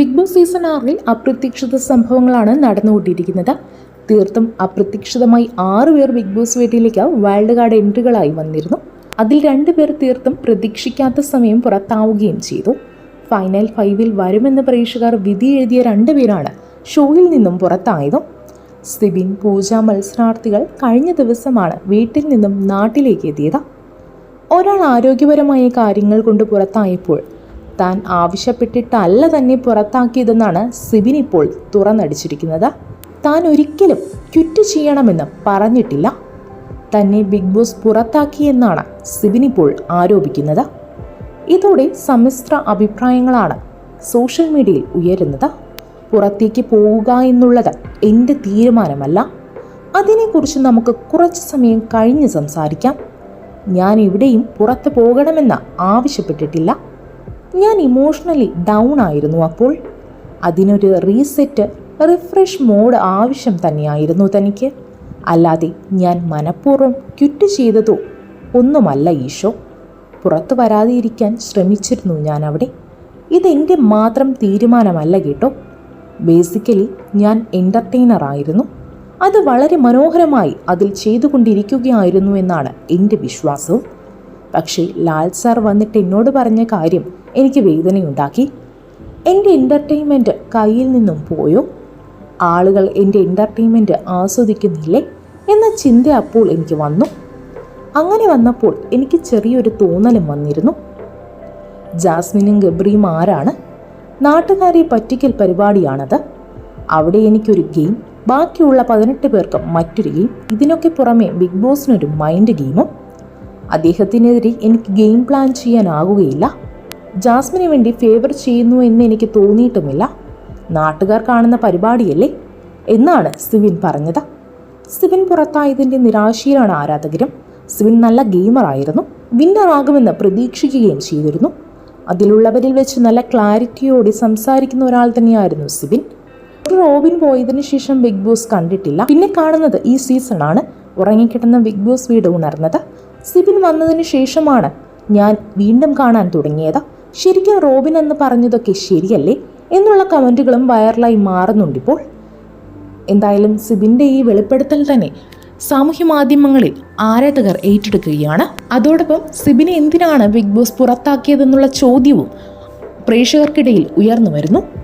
Big boss season ആറിൽ അപ്രതീക്ഷിത സംഭവങ്ങളാണ് നടന്നുകൊണ്ടിരിക്കുന്നത്. തീർത്തും അപ്രതീക്ഷിതമായി ആറ് പേർ ബിഗ് ബോസ് വീട്ടിലേക്ക് വൈൽഡ് കാർഡ് എൻട്രികളായി വന്നിരുന്നു. അതിൽ രണ്ടുപേർ തീർത്തും പ്രതീക്ഷിക്കാത്ത സമയം പുറത്താവുകയും ചെയ്തു. ഫൈനൽ ഫൈവിൽ വരുമെന്ന് പ്രേക്ഷകർ വിധി എഴുതിയ രണ്ടുപേരാണ് ഷോയിൽ നിന്നും പുറത്തായതും. സിബിൻ പൂജ മത്സരാർത്ഥികൾ കഴിഞ്ഞ ദിവസമാണ് വീട്ടിൽ നിന്നും നാട്ടിലേക്ക് എത്തിയത്. ഒരാൾ ആരോഗ്യപരമായ കാര്യങ്ങൾ കൊണ്ട് പുറത്തായപ്പോൾ താൻ ആവശ്യപ്പെട്ടിട്ടല്ല തന്നെ പുറത്താക്കിയതെന്നാണ് സിബിൻ ഇപ്പോൾ തുറന്നടിച്ചിരിക്കുന്നത്. താൻ ഒരിക്കലും ക്വിറ്റ് ചെയ്യണമെന്ന് പറഞ്ഞിട്ടില്ല. തന്നെ ബിഗ് ബോസ് പുറത്താക്കിയെന്നാണ് സിബിൻ ഇപ്പോൾ ആരോപിക്കുന്നത്. ഇതോടെ സമ്മിശ്ര അഭിപ്രായങ്ങളാണ് സോഷ്യൽ മീഡിയയിൽ ഉയരുന്നത്. പുറത്തേക്ക് പോവുക എന്നുള്ളത് എന്റെ തീരുമാനമല്ല. അതിനെക്കുറിച്ച് നമുക്ക് കുറച്ച് സമയം കഴിഞ്ഞ് സംസാരിക്കാം. ഞാൻ ഇവിടെയും പുറത്ത് പോകണമെന്ന് ആവശ്യപ്പെട്ടിട്ടില്ല. ഞാൻ ഇമോഷണലി ഡൗൺ ആയിരുന്നു അപ്പോൾ. അതിനൊരു റീസെറ്റ് റിഫ്രഷ് മോഡ് ആവശ്യം തന്നെയായിരുന്നു തനിക്ക്. അല്ലാതെ ഞാൻ മനഃപൂർവം ക്വിറ്റ് ചെയ്തതോ ഒന്നുമല്ല ഈശോ. പുറത്തു വരാതിരിക്കാൻ ശ്രമിച്ചിരുന്നു ഞാൻ അവിടെ. ഇതെന്റെ മാത്രം തീരുമാനമല്ല കേട്ടോ. ബേസിക്കലി ഞാൻ എന്റർടൈനർ ആയിരുന്നു. അത് വളരെ മനോഹരമായി അതിൽ ചെയ്തുകൊണ്ടിരിക്കുകയായിരുന്നു എന്നാണ് എന്റെ വിശ്വാസവും പക്ഷേ ലാൽ സാർ വന്നിട്ട് എന്നോട് പറഞ്ഞ കാര്യം എനിക്ക് വേദനയുണ്ടാക്കി. എന്റെ എന്റർടൈൻമെന്റ് കയ്യിൽ നിന്നും പോയോ? ആളുകൾ എന്റെ എന്റർടൈൻമെന്റ് ആസ്വദിക്കുന്നില്ലേ എന്ന ചിന്ത അപ്പോൾ എനിക്ക് വന്നു. അങ്ങനെ വന്നപ്പോൾ എനിക്ക് ചെറിയൊരു തോന്നലും വന്നിരുന്നു. ജാസ്മിനും ഗബ്രിയും ആരാണ്? നാട്ടുകാരെ പറ്റിക്കൽ പരിപാടിയാണത്. അവിടെ എനിക്കൊരു ഗെയിം ബാക്കിയുള്ള പതിനെട്ട് പേർക്ക് മറ്റൊരു ഗെയിം ഇതിനൊക്കെ പുറമെ ബിഗ് ബോസിനൊരു മൈൻഡ് ഗെയിമും അദ്ദേഹത്തിനെതിരെ എനിക്ക് ഗെയിം പ്ലാൻ ചെയ്യാനാകുകയില്ല. ജാസ്മിന് വേണ്ടി ഫേവർ ചെയ്യുന്നു എന്ന് എനിക്ക് തോന്നിയിട്ടുമില്ല. നാട്ടുകാർ കാണുന്ന പരിപാടിയല്ലേ? എന്നാണ് സിവിൻ പറഞ്ഞത്. സിവിൻ പുറത്തായതിന്റെ നിരാശയിലാണ് ആരാധകരും. സിവിൻ നല്ല ഗെയിമറായിരുന്നു വിന്നർ ആകുമെന്ന് പ്രതീക്ഷിക്കുകയും ചെയ്തിരുന്നു. അതിലുള്ളവരിൽ വെച്ച് നല്ല ക്ലാരിറ്റിയോടെ സംസാരിക്കുന്ന ഒരാൾ തന്നെയായിരുന്നു സിവിൻ. റോബിൻ പോയതിനു ശേഷം ബിഗ് ബോസ് കണ്ടിട്ടില്ല. പിന്നെ കാണുന്നത് ഈ സീസണാണ് ഉറങ്ങിക്കിടന്ന ബിഗ് ബോസ് വീട് ഉണർന്നത്. സിബിൻ വന്നതിന് ശേഷമാണ് ഞാൻ വീണ്ടും കാണാൻ തുടങ്ങിയത്. ശരിക്കും റോബിൻ എന്ന് പറഞ്ഞതൊക്കെ ശരിയല്ലേ? എന്നുള്ള കമന്റുകളും വൈറലായി മാറുന്നുണ്ടിപ്പോൾ. എന്തായാലും സിബിന്റെ ഈ വെളിപ്പെടുത്തൽ തന്നെ സാമൂഹ്യ മാധ്യമങ്ങളിൽ ആരാധകർ ഏറ്റെടുക്കുകയാണ്. അതോടൊപ്പം സിബിനെ എന്തിനാണ് ബിഗ് ബോസ് പുറത്താക്കിയതെന്നുള്ള ചോദ്യവും പ്രേക്ഷകർക്കിടയിൽ ഉയർന്നു വരുന്നു.